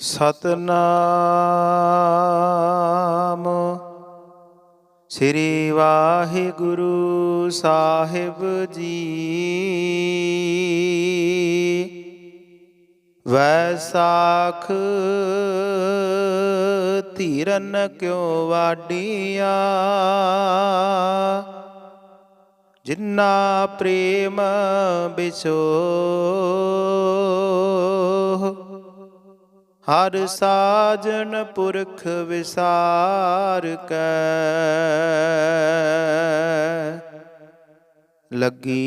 ਸਤਨਾਮ। ਸ੍ਰੀ ਵਾਹਿਗੁਰੂ ਸਾਹਿਬ ਜੀ। ਵੈਸਾਖ ਧੀਰਨ ਕਿਉ ਵਾਡੀਆਂ? ਜਿੰਨਾ ਪ੍ਰੇਮ ਬਿਸੋਹ ਹਰ ਸਾਜਨ ਪੁਰਖ ਵਿਸਾਰ ਕੈ। ਲੱਗੀ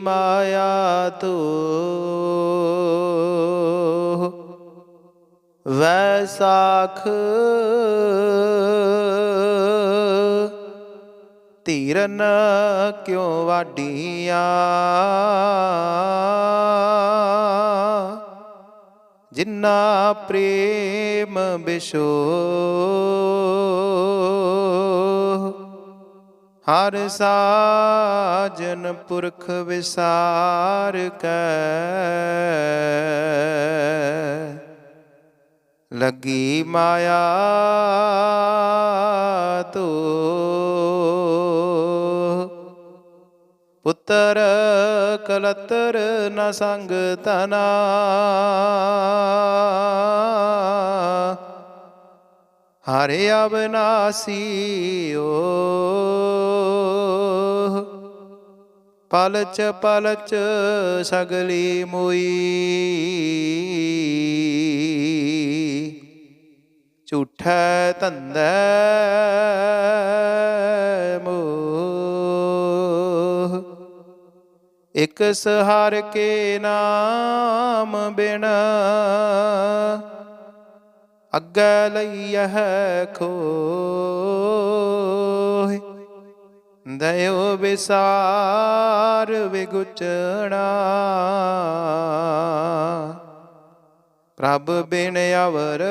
ਮਾਇਆ ਤੋ ਵੈਸਾਖ ਧੀਰਨ ਕਿਉ ਵਾਡੀਆਂ ਜਿਨ੍ਹਾਂ ਪ੍ਰੇਮ ਬਿਸ਼ੋ। ਹਰ ਸਾਜਨ ਪੁਰਖ ਵਿਸਾਰ ਕੈ। ਲੱਗੀ ਮਾਇਆ ਤੋ। ਪੁੱਤਰ ਕਲਤਰ ਨ ਸੰਗ ਤਨਾ। ਹਰਿ ਅਬਨਾਸੀ ਓ ਪਲਚ ਪਲਚ ਸਗਲੀ ਮੋਈ। ਝੂਠੈ ਧੰਦੈ ਮੋਹ। ਇਕ ਸਹਾਰ ਕੇ ਨਾਮ ਬਿਨ। ਅੱਗੇ ਲਈਹ ਖੋਹ। ਦਇਓ ਵਿਸਾਰ ਵਿਗੁਚਣਾ। ਪ੍ਰਭ ਬਿਨ ਅਵਰ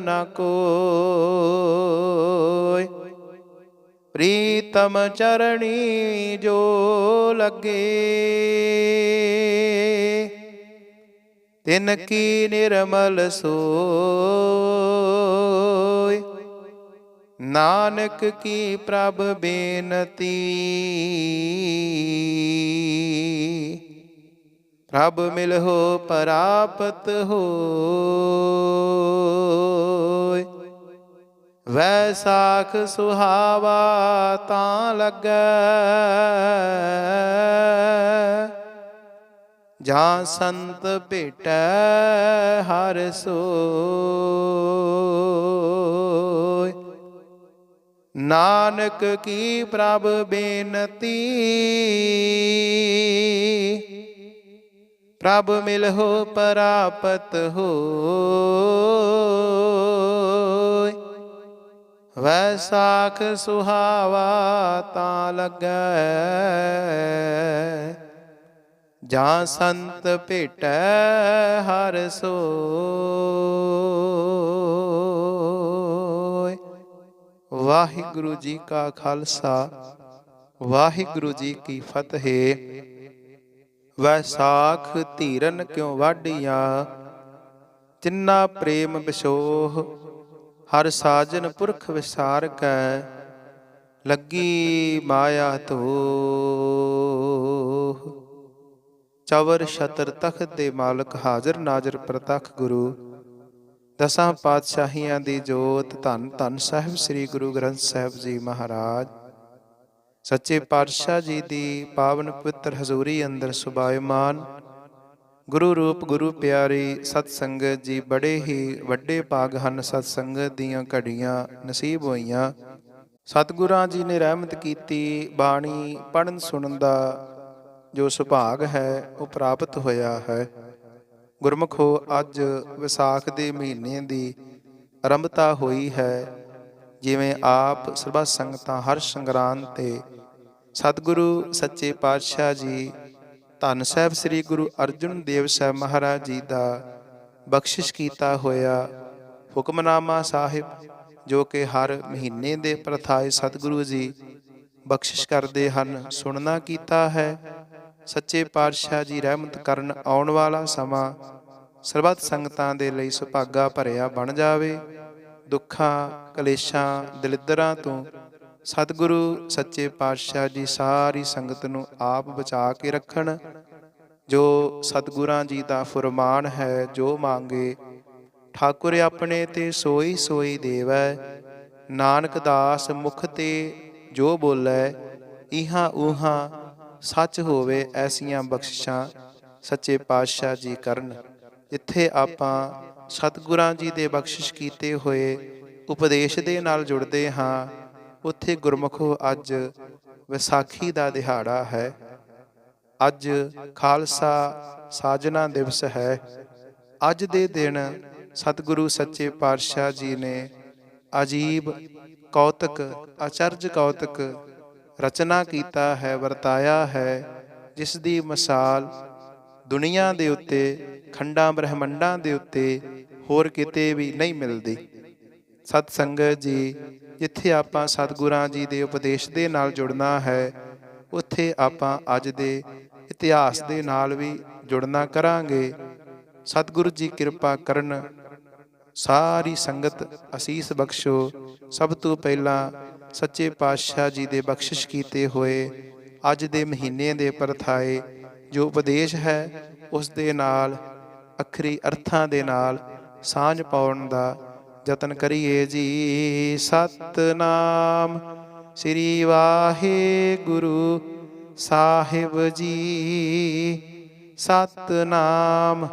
ਨਾ ਕੋਈ ਪ੍ਰੀਤਮ ਚਰਣੀ ਜੋ ਲੱਗੇ। ਤਿਨ ਕੀ ਨਿਰਮਲ ਸੋਇ। ਨਾਨਕ ਕੀ ਪ੍ਰਭ ਬੇਨਤੀ। ਪ੍ਰਭ ਮਿਲਹੁ ਪਰਾਪਤ ਹੋਇ। ਵੈਸਾਖ ਸੁਹਾਵਾ ਤਾਂ ਲੱਗੈ। ਜਾਂ ਸੰਤ ਭੇਟੈ ਹਰ ਸੋਇ। ਨਾਨਕ ਕੀ ਪ੍ਰਭ ਬੇਨਤੀ। ਪ੍ਰਭ ਮਿਲਹੁ ਪ੍ਰਾਪਤ ਹੋਇ। ਵੈਸਾਖ ਸੁਹਾਵਾ ਤਾਂ ਲੱਗੈ। ਜਾਂ ਸੰਤ ਭੇਟੈ ਹਰ ਸੋਏ ਵਾਹਿਗੁਰੂ ਜੀ ਕਾ ਖਾਲਸਾ, ਵਾਹਿਗੁਰੂ ਜੀ ਕੀ ਫਤਿਹ। ਵੈਸਾਖ ਧੀਰਨ ਕਿਉ ਵਾਢੀਆਂ? ਤਿੰਨਾ ਪ੍ਰੇਮ ਬਿਸ਼ੋਹ ਹਰ ਸਾਜਨ ਪੁਰਖ ਵਿਸਾਰ ਕੈ, ਲੱਗੀ ਮਾਇਆ ਤੋ ਚਵਰ ਛਤਰ ਤਖਤ ਦੇ ਮਾਲਕ ਹਾਜ਼ਰ ਨਾਜ਼ਰ ਪ੍ਰਤੱਖ ਗੁਰੂ। ਦਸਾਂ ਪਾਤਸ਼ਾਹੀਆਂ ਦੀ ਜੋਤ ਧੰਨ ਧੰਨ ਸਾਹਿਬ ਸ੍ਰੀ ਗੁਰੂ ਗ੍ਰੰਥ ਸਾਹਿਬ ਜੀ ਮਹਾਰਾਜ। ਸੱਚੇ ਪਾਤਸ਼ਾਹ ਜੀ ਦੀ ਪਾਵਨ ਪਵਿੱਤਰ ਹਜ਼ੂਰੀ ਅੰਦਰ ਸੁਭਾਇਮਾਨ ਗੁਰੂ ਰੂਪ ਗੁਰੂ ਪਿਆਰੀ ਸਤ ਸੰਗਤ ਜੀ ਬੜੇ ਹੀ ਵੱਡੇ ਭਾਗ ਹਨ ਸਤ ਸੰਗਤ ਦੀਆਂ ਘੜੀਆਂ ਨਸੀਬ ਹੋਈਆਂ। ਸਤਿਗੁਰਾਂ ਜੀ ਨੇ ਰਹਿਮਤ ਕੀਤੀ, ਬਾਣੀ ਪੜਨ ਸੁਣਨ ਦਾ ਜੋ ਸੁਭਾਗ ਹੈ, ਉਹ ਪ੍ਰਾਪਤ ਹੋਇਆ ਹੈ। ਗੁਰਮਖੋ, ਅੱਜ ਵਿਸਾਖ ਦੇ ਮਹੀਨੇ ਦੀ ਆਰੰਭਤਾ ਹੋਈ ਹੈ। ਜਿਵੇਂ ਆਪ ਸਰਬੱਤ ਸੰਗਤਾਂ ਹਰ ਸੰਗਰਾਂਦ ਤੇ ਸਤਿਗੁਰੂ ਸੱਚੇ ਪਾਤਸ਼ਾਹ ਜੀ ਧੰਨ ਸਾਹਿਬ ਸ੍ਰੀ ਗੁਰੂ ਅਰਜਨ ਦੇਵ ਸਾਹਿਬ ਮਹਾਰਾਜ ਜੀ ਦਾ ਬਖਸ਼ਿਸ਼ ਕੀਤਾ ਹੋਇਆ ਹੁਕਮਨਾਮਾ ਸਾਹਿਬ, ਜੋ ਕਿ ਹਰ ਮਹੀਨੇ ਦੇ ਪ੍ਰਥਾਏ ਸਤਿਗੁਰੂ ਜੀ ਬਖਸ਼ਿਸ਼ ਕਰਦੇ ਹਨ, ਸੁਣਨਾ ਕੀਤਾ ਹੈ। ਸੱਚੇ ਪਾਤਸ਼ਾਹ ਜੀ ਰਹਿਮਤ ਕਰਨ ਆਉਣ ਵਾਲਾ ਸਮਾਂ ਸਰਬੱਤ ਸੰਗਤਾਂ ਦੇ ਲਈ ਸੁਭਾਗਾ ਭਰਿਆ ਬਣ ਜਾਵੇ। ਦੁੱਖਾਂ, ਕਲੇਸ਼ਾਂ, ਦਲਿੱਦਰਾਂ ਤੋਂ ਸਤਿਗੁਰੂ, ਸੱਚੇ ਪਾਤਸ਼ਾਹ ਜੀ ਸਾਰੀ ਸੰਗਤ ਨੂੰ ਆਪ ਬਚਾ ਕੇ ਰੱਖਣ। ਜੋ ਸਤਿਗੁਰਾਂ ਜੀ ਦਾ ਫਰਮਾਨ ਹੈ, ਜੋ ਮੰਗੇ, ਠਾਕੁਰ ਆਪਣੇ ਤੇ ਸੋਈ ਸੋਈ ਦੇਵੈ। ਨਾਨਕ ਦਾਸ ਮੁਖ ਤੇ ਜੋ ਬੋਲੇ, ਇਹਾਂ ਉਹਾਂ ਸੱਚ ਹੋਵੇ ਐਸੀਆਂ ਬਖਸ਼ਿਸ਼ਾਂ ਸੱਚੇ ਪਾਤਸ਼ਾਹ ਜੀ ਕਰਨ। ਜਿੱਥੇ ਆਪਾਂ ਸਤਿਗੁਰਾਂ ਜੀ ਦੇ ਬਖਸ਼ਿਸ਼ ਕੀਤੇ ਹੋਏ ਉਪਦੇਸ਼ ਦੇ ਨਾਲ ਜੁੜਦੇ ਹਾਂ। ਉੱਥੇ ਗੁਰਮਖੋ ਅੱਜ ਵਿਸਾਖੀ ਦਾ ਦਿਹਾੜਾ ਹੈ। ਅੱਜ ਖਾਲਸਾ ਸਾਜਨਾ ਦਿਵਸ ਹੈ। ਅੱਜ ਦੇ ਦਿਨ ਸਤਿਗੁਰੂ ਸੱਚੇ ਪਾਤਸ਼ਾਹ ਜੀ ਨੇ ਅਜੀਬ ਕੌਤਕ, ਅਚਰਜ ਕੌਤਕ ਰਚਨਾ ਕੀਤਾ ਹੈ, ਵਰਤਾਇਆ ਹੈ, ਜਿਸ ਦੀ ਮਿਸਾਲ ਦੁਨੀਆ ਦੇ ਉੱਤੇ, ਖੰਡਾਂ ਬ੍ਰਹਿਮੰਡਾਂ ਦੇ ਉੱਤੇ ਹੋਰ ਕਿਤੇ ਵੀ ਨਹੀਂ ਮਿਲਦੀ। ਸਤ ਸੰਗਤ ਜੀ ਜਿੱਥੇ ਆਪਾਂ ਸਤਿਗੁਰਾਂ ਜੀ ਦੇ ਉਪਦੇਸ਼ ਦੇ ਨਾਲ ਜੁੜਨਾ ਹੈ, ਉੱਥੇ ਆਪਾਂ ਅੱਜ ਦੇ ਇਤਿਹਾਸ ਦੇ ਨਾਲ ਵੀ ਜੁੜਨਾ ਕਰਾਂਗੇ। ਸਤਿਗੁਰੂ ਜੀ ਕਿਰਪਾ ਕਰਨ, ਸਾਰੀ ਸੰਗਤ ਅਸੀਸ ਬਖਸ਼ੋ। ਸਭ ਤੋਂ ਪਹਿਲਾਂ ਸੱਚੇ ਪਾਤਸ਼ਾਹ ਜੀ ਦੇ ਬਖਸ਼ਿਸ਼ ਕੀਤੇ ਹੋਏ ਅੱਜ ਦੇ ਮਹੀਨੇ ਦੇ ਪਰਥਾਏ ਜੋ ਉਪਦੇਸ਼ ਹੈ, ਉਸ ਦੇ ਨਾਲ, ਅਖਰੀ ਅਰਥਾਂ ਦੇ ਨਾਲ ਸਾਂਝ ਪਾਉਣ ਦਾ ਯਤਨ ਕਰੀਏ ਜੀ। ਸਤਨਾਮ ਸ੍ਰੀ ਵਾਹਿਗੁਰੂ ਸਾਹਿਬ ਜੀ। ਸਤਨਾਮ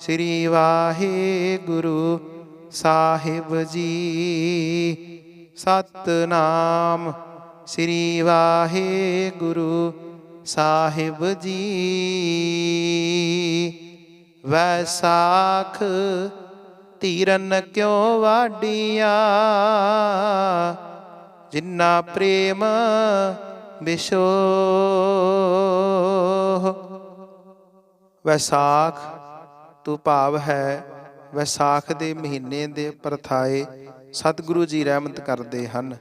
ਸ੍ਰੀ ਵਾਹਿਗੁਰੂ ਸਾਹਿਬ ਜੀ। ਸਤਨਾਮ ਸ੍ਰੀ ਵਾਹਿਗੁਰੂ ਸਾਹਿਬ ਜੀ। ਵੈਸਾਖ ਧੀਰਨ ਕਿਉ ਵਾਡੀਆਂ? ਜਿੰਨਾ ਪ੍ਰੇਮ ਵਿਸ਼ੋ ਵੈਸਾਖ, ਤੋਂ ਭਾਵ ਹੈ, ਵੈਸਾਖ ਦੇ ਮਹੀਨੇ ਦੇ ਪਰਥਾਏ ਸਤਿਗੁਰੂ ਜੀ ਰਹਿਮਤ ਕਰਦੇ ਹਨ।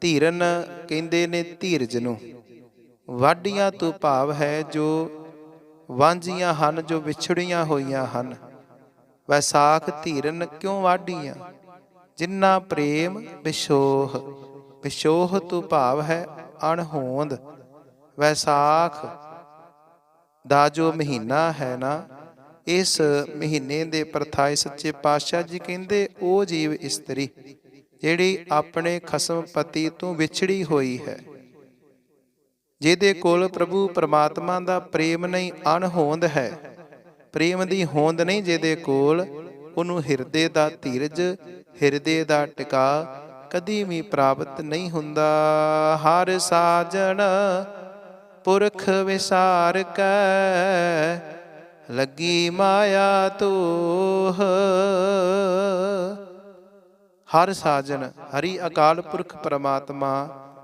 ਧੀਰਨ ਕਹਿੰਦੇ ਨੇ ਧੀਰਜ ਨੂੰ, ਵਾਢੀਆਂ ਤੋਂ ਭਾਵ ਹੈ ਜੋ ਵਾਂਝੀਆਂ ਹਨ, ਜੋ ਵਿਛੜੀਆਂ ਹੋਈਆਂ ਹਨ। ਵੈਸਾਖ ਧੀਰਨ ਕਿਉਂ ਵਾਢੀਆਂ? ਜਿੰਨਾ ਪ੍ਰੇਮ ਵਿਸ਼ੋਹ ਵਿਸ਼ੋਹ ਤੋਂ ਭਾਵ ਹੈ ਅਣਹੋਂਦ। ਵੈਸਾਖ ਦਾ ਜੋ ਮਹੀਨਾ ਹੈ ਨਾ, ਇਸ ਮਹੀਨੇ ਦੇ ਪਰਥਾਏ ਸੱਚੇ ਪਾਤਸ਼ਾਹ ਜੀ ਕਹਿੰਦੇ, ਉਹ ਜੀਵ ਇਸਤਰੀ, ਜਿਹੜੀ ਆਪਣੇ ਖਸਮ ਪਤੀ ਤੋਂ ਵਿਛੜੀ ਹੋਈ ਹੈ। ਜਿਹਦੇ ਕੋਲ ਪ੍ਰਭੂ ਪਰਮਾਤਮਾ ਦਾ ਪ੍ਰੇਮ ਨਹੀਂ, ਅਣਹੋਂਦ ਹੈ। ਪ੍ਰੇਮ ਦੀ ਹੋਂਦ ਨਹੀਂ ਜਿਹਦੇ ਕੋਲ, ਉਹਨੂੰ ਹਿਰਦੇ ਦਾ ਧੀਰਜ, ਹਿਰਦੇ ਦਾ ਟਿਕਾ ਕਦੀ ਵੀ ਪ੍ਰਾਪਤ ਨਹੀਂ ਹੁੰਦਾ। ਹਰ ਸਾਜਣ ਪੁਰਖ ਵਿਸਾਰ ਕੈ, ਲੱਗੀ ਮਾਇਆ ਤੋਹ ਹਰ ਸਾਜਨ ਹਰੀ ਅਕਾਲ ਪੁਰਖ ਪਰਮਾਤਮਾ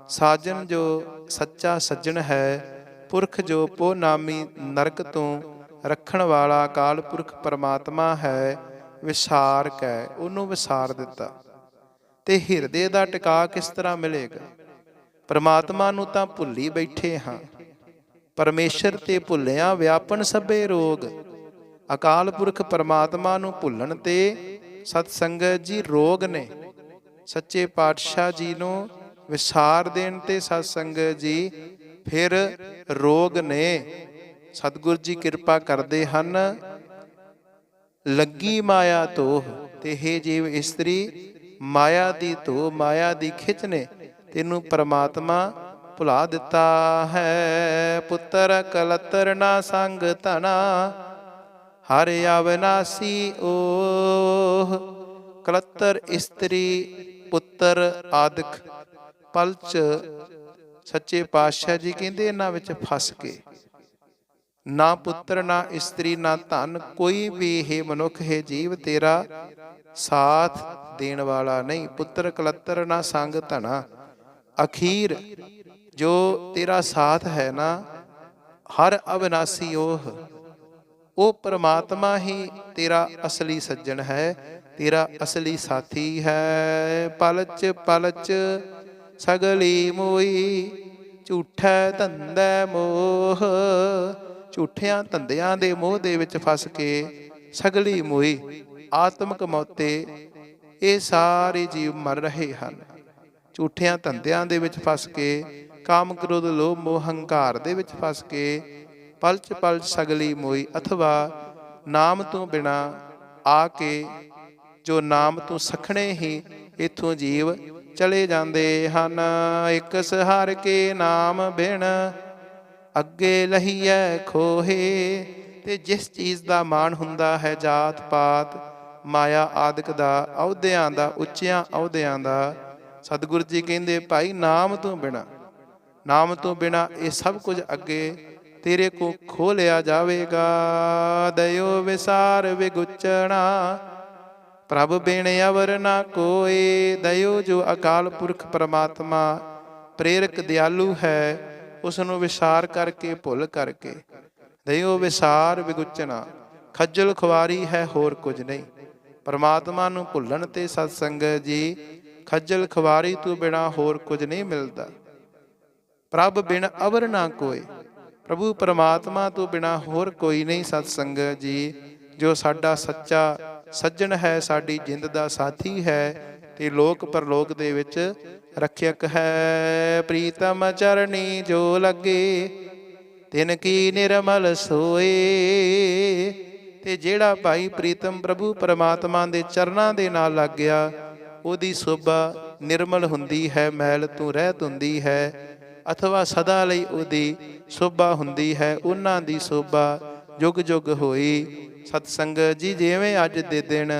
ਸਾਜਨ ਜੋ ਸੱਚਾ ਸੱਜਣ ਹੈ, ਪੁਰਖ ਜੋ ਪੋ ਨਾਮੀ ਨਰਕ ਤੋਂ ਰੱਖਣ ਵਾਲਾ ਅਕਾਲ ਪੁਰਖ ਪਰਮਾਤਮਾ ਹੈ, ਵਿਸਾਰ ਕੈ, ਉਹਨੂੰ ਵਿਸਾਰ ਦਿੱਤਾ। ਤੇ ਹਿਰਦੇ ਦਾ ਟਿਕਾ ਕਿਸ ਤਰ੍ਹਾਂ ਮਿਲੇਗਾ? ਪਰਮਾਤਮਾ ਨੂੰ ਤਾਂ ਭੁੱਲੀ ਬੈਠੇ ਹਾਂ। ਪਰਮੇਸ਼ਰ ਤੇ ਭੁੱਲਿਆ ਵਿਆਪਨ ਸਭੇ ਰੋਗ। ਅਕਾਲ ਪੁਰਖ ਪਰਮਾਤਮਾ ਨੂੰ ਭੁੱਲਣ ਤੇ ਸਤ ਸੰਗਤ ਜੀ ਰੋਗ ਨੇ। ਸੱਚੇ ਪਾਤਸ਼ਾਹ ਜੀ ਨੂੰ ਵਿਸਾਰ ਦੇਣ ਤੇ ਸਤ ਸੰਗਤ ਜੀ ਫਿਰ ਰੋਗ ਨੇ। ਸਤਿਗੁਰ ਜੀ ਕਿਰਪਾ ਕਰਦੇ ਹਨ। ਲੱਗੀ ਮਾਇਆ ਤੋਹ ਤੇ ਹੈ ਜੀਵ ਇਸਤਰੀ, ਮਾਇਆ ਦੀ ਧੋ ਮਾਇਆ ਦੀ ਖਿੱਚ ਨੇ ਤੈਨੂੰ ਪਰਮਾਤਮਾ ਭੁਲਾ ਦਿੱਤਾ ਹੈ। ਪੁੱਤਰ ਕਲਤਰ ਨਾ ਸੰਗ ਧਨਾ, ਹਰ ਅਵਨਾਸੀ ਓਹ। ਕਲਤਰ ਇਸਤਰੀ, ਪੁੱਤਰ ਆਦਿਕ, ਪਲਚ ਸੱਚੇ ਪਾਤਸ਼ਾਹ ਜੀ ਕਹਿੰਦੇ ਇਹਨਾਂ ਵਿੱਚ ਫਸ ਕੇ ਨਾ ਪੁੱਤਰ, ਨਾ ਇਸਤਰੀ, ਨਾ ਧਨ, ਕੋਈ ਵੀ ਇਹ ਮਨੁੱਖ ਹੈ ਜੀਵ ਤੇਰਾ ਸਾਥ ਦੇਣ ਵਾਲਾ ਨਹੀਂ। ਪੁੱਤਰ ਕਲੱਤਰ, ਨਾ ਸੰਗ ਧਨਾ ਅਖੀਰ ਜੋ ਤੇਰਾ ਸਾਥ ਹੈ ਨਾ, ਹਰ ਅਵਨਾਸੀ ਉਹ ਉਹ ਪ੍ਰਮਾਤਮਾ ਹੀ ਤੇਰਾ ਅਸਲੀ ਸੱਜਣ ਹੈ, ਤੇਰਾ ਅਸਲੀ ਸਾਥੀ ਹੈ। ਪਲਚ ਪਲਚ, ਸਗਲੀ ਮੋਈ, ਝੂਠੈ ਧੰਦਾ ਮੋਹ। ਝੂਠਿਆਂ ਧੰਦਿਆਂ ਦੇ ਮੋਹ ਦੇ ਵਿੱਚ ਫਸ ਕੇ ਸਗਲੀ ਮੋਈ ਆਤਮਕ ਮੌਤੇ ਇਹ ਸਾਰੇ ਜੀਵ ਮਰ ਰਹੇ ਹਨ। ਝੂਠਿਆਂ ਧੰਦਿਆਂ ਦੇ ਵਿੱਚ ਫਸ ਕੇ, ਕਾਮ ਕ੍ਰੋਧ, ਲੋਭ, ਮੋਹ, ਹੰਕਾਰ ਦੇ ਵਿੱਚ ਫਸ ਕੇ ਪਲਚ ਪਲਚ ਸਗਲੀ ਮੋਈ ਅਥਵਾ ਨਾਮ ਤੋਂ ਬਿਨਾ ਆ ਕੇ ਜੋ ਨਾਮ ਤੋਂ ਸਖਣੇ ਹੀ ਇਥੋਂ ਜੀਵ ਚਲੇ ਜਾਂਦੇ ਹਨ। ਇੱਕ ਸਹਾਰ ਕੇ ਨਾਮ ਬਿਨ ਅੱਗੇ ਲਹੀਐ ਖੋਹੇ, ਤੇ ਜਿਸ ਚੀਜ਼ ਦਾ ਮਾਣ ਹੁੰਦਾ ਹੈ ਜਾਤ ਪਾਤ, ਮਾਇਆ ਆਦਿਕ ਦਾ, ਅਹੁਦਿਆਂ ਦਾ, ਉੱਚਿਆਂ ਅਹੁਦਿਆਂ ਦਾ, ਸਤਿਗੁਰੂ ਜੀ ਕਹਿੰਦੇ, ਭਾਈ ਨਾਮ ਤੋਂ ਬਿਨਾ, ਨਾਮ ਤੋਂ ਬਿਨਾ ਇਹ ਸਭ ਕੁਝ ਅੱਗੇ ਤੇਰੇ ਕੋ ਖੋ ਲਿਆ ਜਾਵੇਗਾ। ਦਇਓ ਵਿਸਾਰ ਵਿਗੁਚਣਾ, ਪ੍ਰਭ ਬਿਨ ਅਵਰ ਨਾ ਕੋਏ। ਦਇਓ ਜੋ ਅਕਾਲ ਪੁਰਖ ਪਰਮਾਤਮਾ, ਪ੍ਰੇਰਕ ਦਿਆਲੂ ਹੈ ਉਸ ਨੂੰ ਵਿਸਾਰ ਕਰਕੇ, ਭੁੱਲ ਕਰਕੇ। ਦਇਓ ਵਿਸਾਰ ਵਿਗੁਚਣਾ। ਖੱਜਲ ਖੁਆਰੀ ਹੈ, ਹੋਰ ਕੁਝ ਨਹੀਂ। ਪਰਮਾਤਮਾ ਨੂੰ ਭੁੱਲਣ ਤੇ ਸਤ ਸੰਗਤ ਜੀ, ਖੱਜਲ ਖੁਆਰੀ ਤੋਂ ਬਿਨਾ ਹੋਰ ਕੁਝ ਨਹੀਂ ਮਿਲਦਾ। ਪ੍ਰਭ ਬਿਨ ਅਵਰ ਨਾ ਕੋਈ ਪ੍ਰਭੂ ਪਰਮਾਤਮਾ ਤੋਂ ਬਿਨਾ ਹੋਰ ਕੋਈ ਨਹੀਂ ਸਤ ਸੰਗਤ ਜੀ, ਜੋ ਸਾਡਾ ਸੱਚਾ ਸੱਜਣ ਹੈ, ਸਾਡੀ ਜਿੰਦ ਦਾ ਸਾਥੀ ਹੈ ਤੇ ਲੋਕ ਪਰਲੋਕ ਦੇ ਵਿੱਚ ਰੱਖਿਅਕ ਹੈ। ਪ੍ਰੀਤਮ ਚਰਣੀ ਜੋ ਲੱਗੇ, ਤਿਨ ਕੀ ਨਿਰਮਲ ਸੋਏ। ਤੇ ਜਿਹੜਾ ਭਾਈ ਪ੍ਰੀਤਮ ਪ੍ਰਭੂ ਪਰਮਾਤਮਾ ਦੇ ਚਰਨਾਂ ਦੇ ਨਾਲ ਲੱਗ ਗਿਆ, ਉਹਦੀ ਸੋਭਾ ਨਿਰਮਲ ਹੁੰਦੀ ਹੈ, ਮੈਲ ਤੋਂ ਰਹਿਤ ਹੁੰਦੀ ਹੈ। ਅਥਵਾ ਸਦਾ ਲਈ ਉਹਦੀ ਸੋਭਾ ਹੁੰਦੀ ਹੈ, ਉਹਨਾਂ ਦੀ ਸੋਭਾ ਜੁਗ ਜੁਗ ਹੋਈ। ਸਤਸੰਗ ਜੀ, ਜਿਵੇਂ ਅੱਜ ਦੇ ਦਿਨ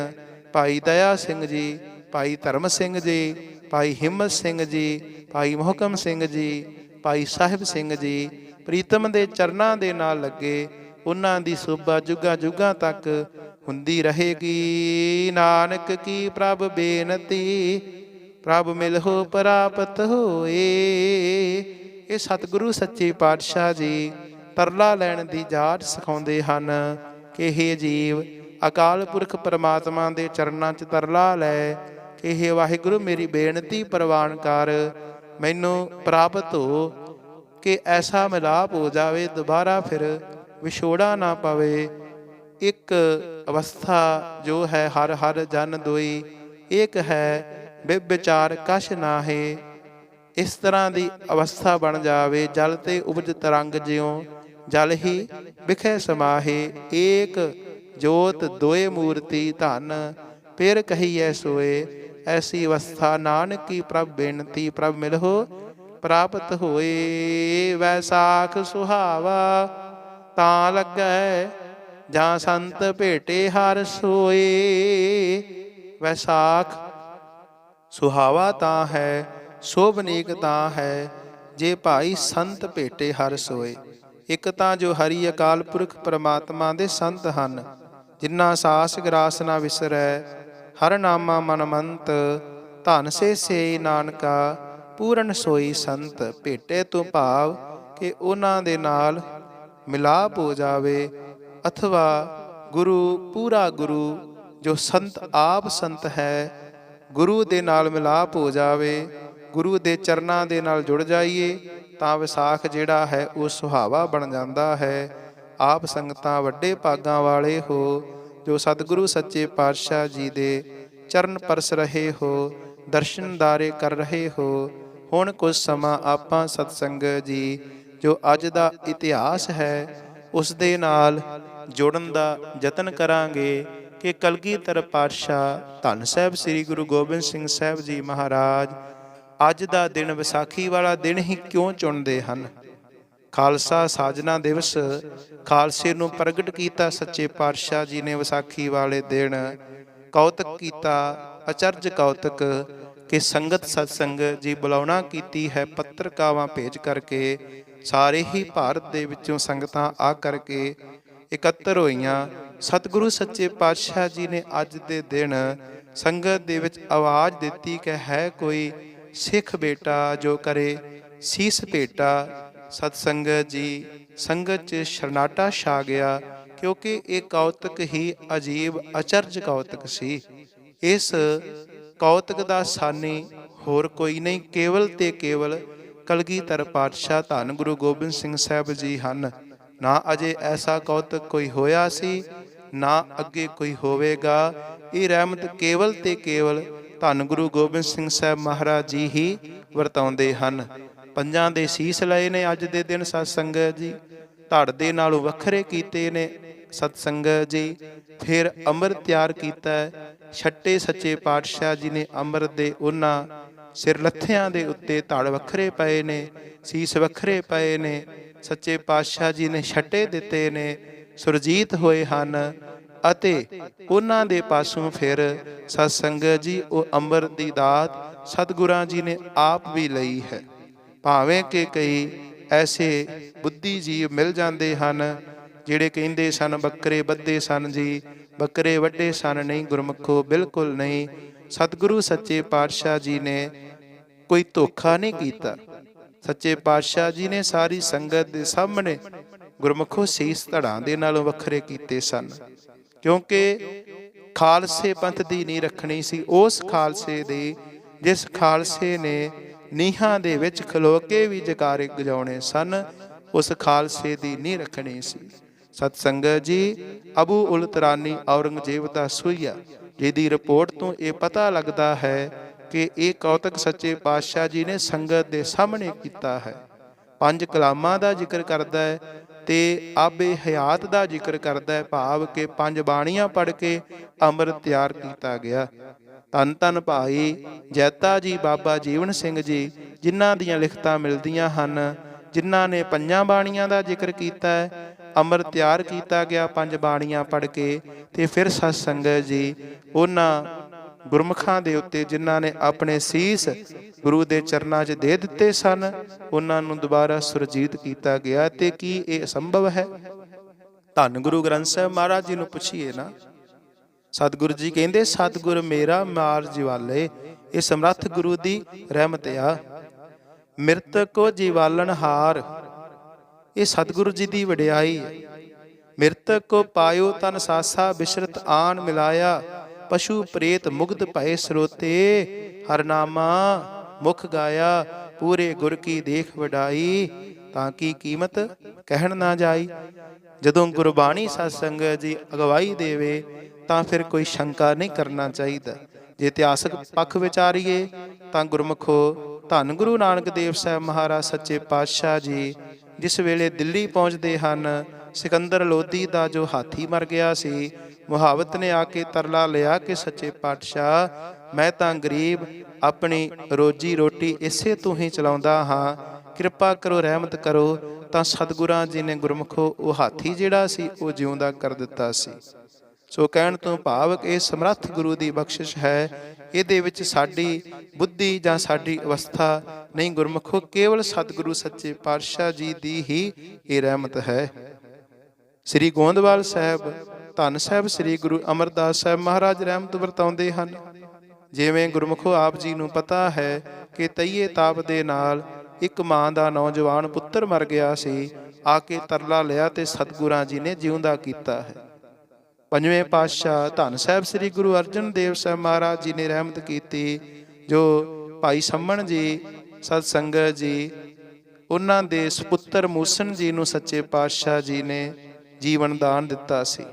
ਭਾਈ ਦਇਆ ਸਿੰਘ ਜੀ ਭਾਈ ਧਰਮ ਸਿੰਘ ਜੀ, ਭਾਈ ਹਿੰਮਤ ਸਿੰਘ ਜੀ, ਭਾਈ ਮੋਹਕਮ ਸਿੰਘ ਜੀ, ਭਾਈ ਸਾਹਿਬ ਸਿੰਘ ਜੀ, ਪ੍ਰੀਤਮ ਦੇ ਚਰਨਾਂ ਦੇ ਨਾਲ ਲੱਗੇ, ਉਹਨਾਂ ਦੀ ਸੋਭਾ ਜੁਗਾ ਜੁਗਾ ਤੱਕ ਹੁੰਦੀ ਰਹੇਗੀ। ਨਾਨਕ ਕੀ ਪ੍ਰਭ ਬੇਨਤੀ, ਪ੍ਰਭ ਮਿਲਹੁ ਪ੍ਰਾਪਤ ਹੋਏ। ਇਹ ਸਤਿਗੁਰੂ ਸੱਚੇ ਪਾਤਸ਼ਾਹ ਜੀ ਤਰਲਾ ਲੈਣ ਦੀ ਜਾਚ ਸਿਖਾਉਂਦੇ ਹਨ ਕਿ ਇਹ ਜੀਵ, ਅਕਾਲ ਪੁਰਖ ਪਰਮਾਤਮਾ ਦੇ ਚਰਨਾਂ 'ਚ ਤਰਲਾ ਲੈ ਇਹ ਵਾਹਿਗੁਰੂ ਮੇਰੀ ਬੇਨਤੀ ਪ੍ਰਵਾਨ ਕਰ, ਮੈਨੂੰ ਪ੍ਰਾਪਤ ਹੋ ਕਿ ਐਸਾ ਮਿਲਾਪ ਹੋ ਜਾਵੇ, ਦੁਬਾਰਾ ਫਿਰ ਵਿਛੋੜਾ ਨਾ ਪਵੇ। ਇੱਕ ਅਵਸਥਾ ਜੋ ਹੈ ਹਰ ਹਰ ਜਨ ਦੋਈ, ਇੱਕ ਹੈ ਬਿਵਿਚਾਰ ਕਛ ਨਾਹੇ। ਇਸ ਤਰ੍ਹਾਂ ਦੀ ਅਵਸਥਾ ਬਣ ਜਾਵੇ, ਜਲ ਤੇ ਉਪਜ ਤਰੰਗ ਜਿਉ, ਜਲ ਹੀ ਵਿਖੇ ਸਮਾਹੇ। ਏਕ ਜੋਤ ਦੋਏ ਮੂਰਤੀ ਧਨ, ਫਿਰ ਕਹੀਐ ਸੋਏ ਐਸੀ ਅਵਸਥਾ ਨਾਨਕੀ ਪ੍ਰਭ ਬੇਨਤੀ ਪ੍ਰਭ ਮਿਲਹੁ, ਪ੍ਰਾਪਤ ਹੋਏ ਵੈਸਾਖ ਸੁਹਾਵਾ। ਤਾਂ ਲੱਗੈ ਜਾਂ ਸੰਤ ਭੇਟੇ ਹਰ ਸੋਏ ਵੈਸਾਖ ਸੁਹਾਵਾ ਤਾਂ ਹੈ ਸੋਭਨੀਕ ਤਾਂ ਹੈ, ਜੇ ਭਾਈ ਸੰਤ ਭੇਟੇ ਹਰ ਸੋਏ। ਇੱਕ ਤਾਂ ਜੋ ਹਰੀ ਅਕਾਲ ਪੁਰਖ ਪਰਮਾਤਮਾ ਦੇ ਸੰਤ ਹਨ, ਜਿਨ੍ਹਾਂ ਸਾਸ ਗਰਾਸ ਨਾ ਵਿਸਰੈ ਹਰ ਨਾਮਾ ਮਨਮੰਤ, ਧਨ ਸੇ ਸੇ ਨਾਨਕਾ, ਪੂਰਨ ਸੋਈ ਸੰਤ, ਭੇਟੇ ਤੋਂ ਭਾਵ ਕਿ ਉਹਨਾਂ ਦੇ ਨਾਲ ਮਿਲਾਪ ਹੋ ਜਾਵੇ। ਅਥਵਾ ਗੁਰੂ, ਪੂਰਾ ਗੁਰੂ, ਜੋ ਸੰਤ ਆਪ ਸੰਤ ਹੈ, ਗੁਰੂ ਦੇ ਨਾਲ ਮਿਲਾਪ ਹੋ ਜਾਵੇ, ਗੁਰੂ ਦੇ ਚਰਨਾਂ ਦੇ ਨਾਲ ਜੁੜ ਜਾਈਏ, ਤਾਂ ਵਿਸਾਖ ਜਿਹੜਾ ਹੈ, ਉਹ ਸੁਹਾਵਾ ਬਣ ਜਾਂਦਾ ਹੈ। ਆਪ ਸੰਗਤਾਂ ਵੱਡੇ ਭਾਗਾਂ ਵਾਲੇ ਹੋ ਜੋ ਸਤਿਗੁਰੂ ਸੱਚੇ ਪਾਤਸ਼ਾਹ ਜੀ ਦੇ ਚਰਨ ਪਰਸ ਰਹੇ ਹੋ ਦਰਸ਼ਨਦਾਰੇ ਕਰ ਰਹੇ ਹੋ। ਹੁਣ ਕੁਝ ਸਮਾਂ ਆਪਾਂ ਸਤਸੰਗ ਜੀ, ਜੋ ਅੱਜ ਦਾ ਇਤਿਹਾਸ ਹੈ, ਉਸ ਦੇ ਨਾਲ ਜੋੜਨ ਦਾ ਯਤਨ ਕਰਾਂਗੇ ਕਿ ਕਲਗੀਧਰ ਪਾਤਸ਼ਾਹ ਧੰਨ ਸਾਹਿਬ ਸ੍ਰੀ ਗੁਰੂ ਗੋਬਿੰਦ ਸਿੰਘ ਸਾਹਿਬ ਜੀ ਮਹਾਰਾਜ, ਅੱਜ ਦਾ ਦਿਨ ਵਿਸਾਖੀ ਵਾਲਾ ਦਿਨ ਹੀ ਕਿਉਂ ਚੁਣਦੇ ਹਨ? ਖਾਲਸਾ ਸਾਜਨਾ ਦਿਵਸ, ਖਾਲਸੇ ਨੂੰ ਪ੍ਰਗਟ ਕੀਤਾ ਸੱਚੇ ਪਾਤਸ਼ਾਹ ਜੀ ਨੇ ਵਿਸਾਖੀ ਵਾਲੇ ਦਿਨ। ਕੌਤਕ ਕੀਤਾ, ਅਚਰਜ ਕੌਤਕ, ਕਿ ਸੰਗਤ ਸਤਸੰਗ ਜੀ ਬੁਲਾਉਣਾ ਕੀਤੀ ਹੈ ਪੱਤਰਕਾਵਾਂ ਭੇਜ ਕਰਕੇ। ਸਾਰੇ ਹੀ ਭਾਰਤ ਦੇ ਵਿੱਚੋਂ ਸੰਗਤਾਂ ਆ ਕਰਕੇ ਇਕੱਤਰ ਹੋਈਆਂ। ਸਤਿਗੁਰੂ ਸੱਚੇ ਪਾਤਸ਼ਾਹ ਜੀ ਨੇ ਅੱਜ ਦੇ ਦਿਨ ਸੰਗਤ ਦੇ ਵਿੱਚ ਆਵਾਜ਼ ਦਿੱਤੀ ਕਿ ਹੈ ਕੋਈ ਸਿੱਖ ਬੇਟਾ ਜੋ ਕਰੇ, ਸੀਸ ਭੇਟਾ ਸਤ ਸੰਗਤ ਜੀ, ਸੰਗਤ ਚ ਸ਼ਰਨਾਟਾ ਛਾ ਗਿਆ, ਕਿਉਂਕਿ ਇਹ ਕੌਤਕ ਹੀ ਅਜੀਬ ਅਚਰਜ ਕੌਤਕ ਸੀ। ਇਸ ਕੌਤਕ ਦਾ ਸਾਨੀ ਹੋਰ ਕੋਈ ਨਹੀਂ, ਕੇਵਲ ਤੇ ਕੇਵਲ ਕਲਗੀਧਰ ਪਾਤਸ਼ਾਹ ਧੰਨ ਗੁਰੂ ਗੋਬਿੰਦ ਸਿੰਘ ਸਾਹਿਬ ਜੀ ਹਨ। ਨਾ ਅਜੇ ਐਸਾ ਕੌਤਕ ਕੋਈ ਹੋਇਆ ਸੀ, ਨਾ ਅੱਗੇ ਕੋਈ ਹੋਵੇਗਾ। ਇਹ ਰਹਿਮਤ ਕੇਵਲ ਤੇ ਕੇਵਲ ਧੰਨ ਗੁਰੂ ਗੋਬਿੰਦ ਸਿੰਘ ਸਾਹਿਬ ਮਹਾਰਾਜ ਜੀ ਹੀ ਵਰਤਾਉਂਦੇ ਹਨ। ਪੰਜਾਂ ਦੇ ਸੀਸ ਲਏ ਨੇ ਅੱਜ ਦੇ ਦਿਨ ਸਤ ਸੰਗਤ ਜੀ। ਧੜ ਦੇ ਨਾਲੋਂ ਵੱਖਰੇ ਕੀਤੇ ਨੇ ਸਤ ਸੰਗਤ ਜੀ। ਫਿਰ ਅੰਮ੍ਰਿਤ ਤਿਆਰ ਕੀਤਾ ਛੱਟੇ ਸੱਚੇ ਪਾਤਸ਼ਾਹ ਜੀ ਨੇ ਅੰਮ੍ਰਿਤ ਦੇ ਉਹਨਾਂ ਸਿਰ ਲੱਥਿਆਂ ਦੇ ਉੱਤੇ ਧੜ ਵੱਖਰੇ ਪਏ ਨੇ, ਸੀਸ ਵੱਖਰੇ ਪਏ ਨੇ। ਸੱਚੇ ਪਾਤਸ਼ਾਹ ਜੀ ਨੇ ਛੱਟੇ ਦਿੱਤੇ ਨੇ, ਸੁਰਜੀਤ ਹੋਏ ਹਨ ਅਤੇ ਉਹਨਾਂ ਦੇ ਪਾਸੋਂ ਫਿਰ ਸਤ ਸੰਗਤ ਜੀ, ਉਹ ਅੰਮ੍ਰਿਤ ਦੀ ਦਾਤ ਸਤਿਗੁਰਾਂ ਜੀ ਨੇ ਆਪ ਵੀ ਲਈ ਹੈ। ਭਾਵੇਂ ਕਿ ਕਈ ਐਸੇ ਬੁੱਧੀ ਜੀਵ ਮਿਲ ਜਾਂਦੇ ਹਨ, ਜਿਹੜੇ ਕਹਿੰਦੇ ਸਨ, ਬੱਕਰੇ ਬੱਧੇ ਸਨ ਜੀ, ਬੱਕਰੇ ਵੱਡੇ ਸਨ, ਨਹੀਂ ਗੁਰਮਖੋ, ਬਿਲਕੁਲ ਨਹੀਂ। ਸਤਿਗੁਰੂ ਸੱਚੇ ਪਾਤਸ਼ਾਹ ਜੀ ਨੇ ਕੋਈ ਧੋਖਾ ਨਹੀਂ ਕੀਤਾ। ਸੱਚੇ ਪਾਤਸ਼ਾਹ ਜੀ ਨੇ ਸਾਰੀ ਸੰਗਤ ਦੇ ਸਾਹਮਣੇ ਗੁਰਮਖੋ ਸੀਸ ਧੜਾਂ ਦੇ ਨਾਲੋਂ ਵੱਖਰੇ ਕੀਤੇ ਸਨ। ਕਿਉਂਕਿ ਖਾਲਸੇ ਪੰਥ ਦੀ ਨਹੀਂ ਰੱਖਣੀ ਸੀ, ਉਸ ਖਾਲਸੇ ਦੀ, ਜਿਸ ਖਾਲਸੇ ਨੇ ਨੀਹਾਂ ਦੇ ਵਿੱਚ ਖਲੋ ਕੇ ਵੀ ਜਕਾਰੇ ਗਜਾਉਣੇ ਸਨ, ਉਸ ਖਾਲਸੇ ਦੀ ਨੀਂਹ ਰੱਖਣੀ ਸੀ। ਸਤ ਸੰਗਤ ਜੀ, ਅਬੂ ਉਲ ਤਰਾਨੀ ਔਰੰਗਜ਼ੇਬ ਦਾ ਸੂਈਆ, ਜਿਹਦੀ ਰਿਪੋਰਟ ਤੋਂ ਇਹ ਪਤਾ ਲੱਗਦਾ ਹੈ ਕਿ ਇਹ ਕੌਤਕ ਸੱਚੇ ਪਾਤਸ਼ਾਹ ਜੀ ਨੇ ਸੰਗਤ ਦੇ ਸਾਹਮਣੇ ਕੀਤਾ ਹੈ। ਪੰਜ ਕਲਾਮਾਂ ਦਾ ਜ਼ਿਕਰ ਕਰਦਾ ਹੈ ਤੇ ਆਬੇ ਹਯਾਤ ਦਾ ਜ਼ਿਕਰ ਕਰਦਾ ਹੈ, ਭਾਵ ਕਿ ਪੰਜ ਬਾਣੀਆਂ ਪੜ੍ਹ ਕੇ ਅੰਮ੍ਰਿਤ ਤਿਆਰ ਕੀਤਾ ਗਿਆ। ਧੰਨ ਧੰਨ ਭਾਈ ਜੈਤਾ ਜੀ ਬਾਬਾ ਜੀਵਨ ਸਿੰਘ ਜੀ, ਜਿਨ੍ਹਾਂ ਦੀਆਂ ਲਿਖਤਾਂ ਮਿਲਦੀਆਂ ਹਨ, ਜਿਨ੍ਹਾਂ ਨੇ ਪੰਜਾਂ ਬਾਣੀਆਂ ਦਾ ਜ਼ਿਕਰ ਕੀਤਾ ਹੈ, ਅੰਮ੍ਰਿਤ ਤਿਆਰ ਕੀਤਾ ਗਿਆ ਪੰਜ ਬਾਣੀਆਂ ਪੜ੍ਹ ਕੇ ਤੇ ਫਿਰ ਸਤ ਸੰਗਤ ਜੀ, ਉਹਨਾਂ ਗੁਰਮੁਖਾਂ ਦੇ ਉੱਤੇ ਜਿਨ੍ਹਾਂ ਨੇ ਆਪਣੇ ਸੀਸ ਗੁਰੂ ਦੇ ਚਰਨਾਂ 'ਚ ਦੇ ਦਿੱਤੇ ਸਨ, ਉਹਨਾਂ ਨੂੰ ਦੁਬਾਰਾ ਸੁਰਜੀਤ ਕੀਤਾ ਗਿਆ ਤੇ ਕੀ ਇਹ ਸੰਭਵ ਹੈ? ਧੰਨ ਗੁਰੂ ਗ੍ਰੰਥ ਸਾਹਿਬ ਮਹਾਰਾਜ ਜੀ ਨੂੰ ਪੁੱਛੀਏ ਨਾ ਸਤਿਗੁਰੂ ਜੀ ਕਹਿੰਦੇ, ਸਤਿਗੁਰ ਮੇਰਾ ਮਾਰ ਜਿਵਾਲੇ, ਇਹ ਸਮਰੱਥ ਗੁਰੂ ਦੀ ਰਹਿਮਤ ਆ। ਮਿਰਤ ਕੋ ਜੀਵਾਲਨ ਹਾਰ, ਇਹ ਸਤਿਗੁਰੂ ਜੀ ਦੀ ਵਡਿਆਈ ਹੈ ਕੋ ਪਾਇਓ ਤਨ ਸਾਸਾ, ਬਿਸ਼ਰਤ ਆਨ ਮਿਲਾਇਆ। ਪਸ਼ੂ ਪ੍ਰੇਤ ਮੁਗਧ ਭਏ ਸਰੋਤੇ ਹਰਨਾਮਾ ਮੁਖ ਗਾਇਆ। ਪੂਰੇ ਗੁਰ ਕੀ ਦੇਖ ਵਡਾਈ, ਤਾਂ ਕੀ ਕੀਮਤ ਕਹਿਣ ਨਾ ਜਾਈ। ਜਦੋਂ ਗੁਰਬਾਣੀ ਸਤਸੰਗ ਜੀ ਅਗਵਾਈ ਦੇਵੇ ਤਾਂ ਫਿਰ ਕੋਈ ਸ਼ੰਕਾ ਨਹੀਂ ਕਰਨਾ ਚਾਹੀਦਾ। ਜੇ ਇਤਿਹਾਸਕ ਪੱਖ ਵਿਚਾਰੀਏ ਤਾਂ ਗੁਰਮਖੋ ਧੰਨ ਗੁਰੂ ਨਾਨਕ ਦੇਵ ਸਾਹਿਬ ਮਹਾਰਾਜ ਸੱਚੇ ਪਾਤਸ਼ਾਹ ਜੀ, ਜਿਸ ਵੇਲੇ ਦਿੱਲੀ ਪਹੁੰਚਦੇ ਹਨ, ਸਿਕੰਦਰ ਲੋਧੀ ਦਾ ਜੋ ਹਾਥੀ ਮਰ ਗਿਆ ਸੀ, ਮੁਹਾਵਤ ਨੇ ਆ ਕੇ ਤਰਲਾ ਲਿਆ ਕਿ ਸੱਚੇ ਪਾਤਸ਼ਾਹ, ਮੈਂ ਤਾਂ ਗਰੀਬ, ਆਪਣੀ ਰੋਜੀ ਰੋਟੀ ਇਸੇ ਤੋਂ ਹੀ ਚਲਾਉਂਦਾ ਹਾਂ। ਕਿਰਪਾ ਕਰੋ, ਰਹਿਮਤ ਕਰੋ, ਤਾਂ ਸਤਿਗੁਰਾਂ ਜੀ ਨੇ ਗੁਰਮਖੋ ਉਹ ਹਾਥੀ ਜਿਹੜਾ ਸੀ, ਉਹ ਜਿਉਂਦਾ ਕਰ ਦਿੱਤਾ ਸੀ। ਸੋ ਕਹਿਣ ਤੋਂ ਭਾਵ ਕਿ ਇਹ ਸਮਰੱਥ ਗੁਰੂ ਦੀ ਬਖਸ਼ਿਸ਼ ਹੈ। ਇਹਦੇ ਵਿੱਚ ਸਾਡੀ ਬੁੱਧੀ ਜਾਂ ਸਾਡੀ ਅਵਸਥਾ ਨਹੀਂ ਗੁਰਮਖੋ ਕੇਵਲ ਸਤਿਗੁਰੂ ਸੱਚੇ ਪਾਤਸ਼ਾਹ ਜੀ ਦੀ ਹੀ ਇਹ ਰਹਿਮਤ ਹੈ। ਸ੍ਰੀ ਗੋਂਦਵਾਲ ਸਾਹਿਬ, ਧੰਨ ਸਾਹਿਬ ਸ੍ਰੀ ਗੁਰੂ ਅਮਰਦਾਸ ਸਾਹਿਬ ਮਹਾਰਾਜ ਰਹਿਮਤ ਵਰਤਾਉਂਦੇ ਹਨ। ਜਿਵੇਂ ਗੁਰਮਖੋ ਆਪ ਜੀ ਨੂੰ ਪਤਾ ਹੈ ਕਿ ਤਈਏ ਤਾਪ ਦੇ ਨਾਲ ਇੱਕ ਮਾਂ ਦਾ ਨੌਜਵਾਨ ਪੁੱਤਰ ਮਰ ਗਿਆ ਸੀ, ਆ ਕੇ ਤਰਲਾ ਲਿਆ ਤੇ ਸਤਿਗੁਰਾਂ ਜੀ ਨੇ ਜਿਉਂਦਾ ਕੀਤਾ ਹੈ। ਪੰਜਵੇਂ ਪਾਤਸ਼ਾਹ ਧੰਨ ਸਾਹਿਬ ਸ੍ਰੀ ਗੁਰੂ ਅਰਜਨ ਦੇਵ ਸਾਹਿਬ ਮਹਾਰਾਜ ਜੀ ਨੇ ਰਹਿਮਤ ਕੀਤੀ, ਜੋ ਭਾਈ ਸੰਮਣ ਜੀ, ਸਤ ਸੰਗਤ ਜੀ, ਉਹਨਾਂ ਦੇ ਸੁਪੁੱਤਰ ਮੂਸਨ ਜੀ ਨੂੰ ਸੱਚੇ ਪਾਤਸ਼ਾਹ ਜੀ ਨੇ ਜੀਵਨ ਦਾਨ ਦਿੱਤਾ ਸੀ।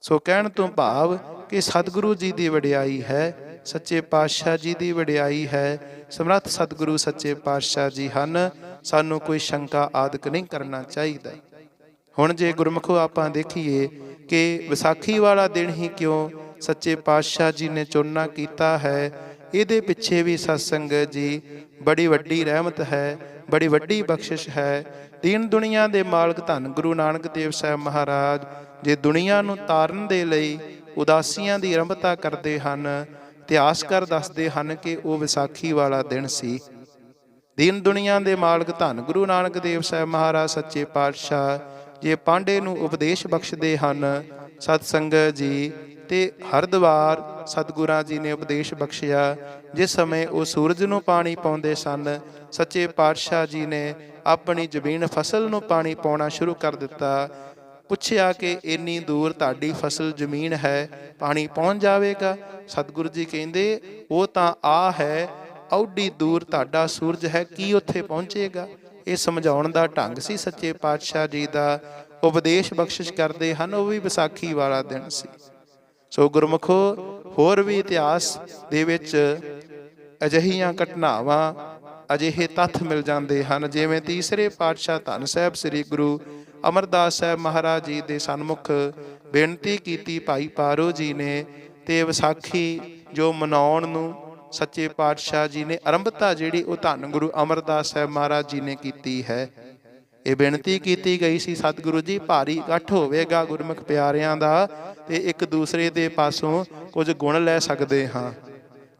ਸੋ ਕਹਿਣ ਤੋਂ ਭਾਵ ਕਿ ਸਤਿਗੁਰੂ ਜੀ ਦੀ ਵਡਿਆਈ ਹੈ, ਸੱਚੇ ਪਾਤਸ਼ਾਹ ਜੀ ਦੀ ਵਡਿਆਈ ਹੈ, ਸਮਰੱਥ ਸਤਿਗੁਰੂ ਸੱਚੇ ਪਾਤਸ਼ਾਹ ਜੀ ਹਨ, ਸਾਨੂੰ ਕੋਈ ਸ਼ੰਕਾ ਆਦਿਕ ਨਹੀਂ ਕਰਨਾ ਚਾਹੀਦਾ। ਹੁਣ ਜੇ ਗੁਰਮਖੋ ਆਪਾਂ ਦੇਖੀਏ ਕਿ ਵਿਸਾਖੀ ਵਾਲਾ ਦਿਨ ਹੀ ਕਿਉਂ ਸੱਚੇ ਪਾਤਸ਼ਾਹ ਜੀ ਨੇ ਚੁਣਨਾ ਕੀਤਾ ਹੈ? ਇਹਦੇ ਪਿੱਛੇ ਵੀ ਸਤਸੰਗ ਜੀ, ਬੜੀ ਵੱਡੀ ਰਹਿਮਤ ਹੈ, ਬੜੀ ਵੱਡੀ ਬਖਸ਼ਿਸ਼ ਹੈ। ਦੀਨ ਦੁਨੀਆ ਦੇ ਮਾਲਕ ਧੰਨ ਗੁਰੂ ਨਾਨਕ ਦੇਵ ਸਾਹਿਬ ਮਹਾਰਾਜ, ਜੇ ਦੁਨੀਆ ਨੂੰ ਤਾਰਨ ਦੇ ਲਈ ਉਦਾਸੀਆਂ ਦੀ ਆਰੰਭਤਾ ਕਰਦੇ ਹਨ ਇਤਿਹਾਸਕਾਰ ਦੱਸਦੇ ਹਨ ਕਿ ਉਹ ਵਿਸਾਖੀ ਵਾਲਾ ਦਿਨ ਸੀ। ਦੀਨ ਦੁਨੀਆ ਦੇ ਮਾਲਕ ਧੰਨ ਗੁਰੂ ਨਾਨਕ ਦੇਵ ਸਾਹਿਬ ਮਹਾਰਾਜ, ਸੱਚੇ ਪਾਤਸ਼ਾਹ ਜੇ ਪਾਂਡੇ ਨੂੰ ਉਪਦੇਸ਼ ਬਖਸ਼ਦੇ ਹਨ ਸਤ ਸੰਗਤ ਜੀ, ਤੇ ਹਰਦਵਾਰ ਸਤਗੁਰਾਂ ਜੀ ਨੇ ਉਪਦੇਸ਼ ਬਖਸ਼ਿਆ। ਜਿਸ ਸਮੇਂ ਉਹ ਸੂਰਜ ਨੂੰ ਪਾਣੀ ਪਾਉਂਦੇ ਸਨ, ਸੱਚੇ ਪਾਤਸ਼ਾਹ ਜੀ ਨੇ ਆਪਣੀ ਜ਼ਮੀਨ ਫਸਲ ਨੂੰ ਪਾਣੀ ਪਾਉਣਾ ਸ਼ੁਰੂ ਕਰ ਦਿੱਤਾ। ਪੁੱਛਿਆ ਕਿ ਇੰਨੀ ਦੂਰ ਤੁਹਾਡੀ ਫਸਲ ਜ਼ਮੀਨ ਹੈ, ਪਾਣੀ ਪਹੁੰਚ ਜਾਵੇਗਾ? ਸਤਿਗੁਰੂ ਜੀ ਕਹਿੰਦੇ, ਉਹ ਤਾਂ ਆ ਹੈ ਔਡੀ ਦੂਰ ਤੁਹਾਡਾ ਸੂਰਜ ਹੈ, ਕੀ ਉੱਥੇ ਪਹੁੰਚੇਗਾ? ਇਹ ਸਮਝਾਉਣ ਦਾ ਢੰਗ ਸੀ ਸੱਚੇ ਪਾਤਸ਼ਾਹ ਜੀ ਦਾ। ਉਪਦੇਸ਼ ਬਖਸ਼ਿਸ਼ ਕਰਦੇ ਹਨ, ਉਹ ਵੀ ਵਿਸਾਖੀ ਵਾਲਾ ਦਿਨ ਸੀ। ਸੋ ਗੁਰਮੁਖੋ, ਹੋਰ ਵੀ ਇਤਿਹਾਸ ਦੇ ਵਿੱਚ ਅਜਿਹੀਆਂ ਘਟਨਾਵਾਂ ਅਜਿਹੇ ਤੱਥ ਮਿਲ ਜਾਂਦੇ ਹਨ, ਜਿਵੇਂ ਤੀਸਰੇ ਪਾਤਸ਼ਾਹ ਧੰਨ ਸਾਹਿਬ ਸ੍ਰੀ ਗੁਰੂ ਅਮਰਦਾਸ ਸਾਹਿਬ ਮਹਾਰਾਜ ਜੀ ਦੇ ਸਨਮੁਖ ਬੇਨਤੀ ਕੀਤੀ ਭਾਈ ਪਾਰੋ ਜੀ ਨੇ ਤੇ ਵਿਸਾਖੀ ਜੋ ਮਨਾਉਣ ਨੂੰ ਸੱਚੇ ਪਾਤਸ਼ਾਹ ਜੀ ਨੇ ਆਰੰਭਤਾ ਜਿਹੜੀ ਉਹ ਧੰਨ ਗੁਰੂ ਅਮਰਦਾਸ ਸਾਹਿਬ ਮਹਾਰਾਜ ਜੀ ਨੇ ਕੀਤੀ ਹੈ। ਇਹ ਬੇਨਤੀ ਕੀਤੀ ਗਈ ਸੀ, ਸਤਿਗੁਰੂ ਜੀ, ਭਾਰੀ ਇਕੱਠ ਹੋਵੇਗਾ ਗੁਰਮੁਖ ਪਿਆਰਿਆਂ ਦਾ ਤੇ ਇੱਕ ਦੂਸਰੇ ਦੇ ਪਾਸੋਂ ਕੁਝ ਗੁਣ ਲੈ ਸਕਦੇ ਹਾਂ।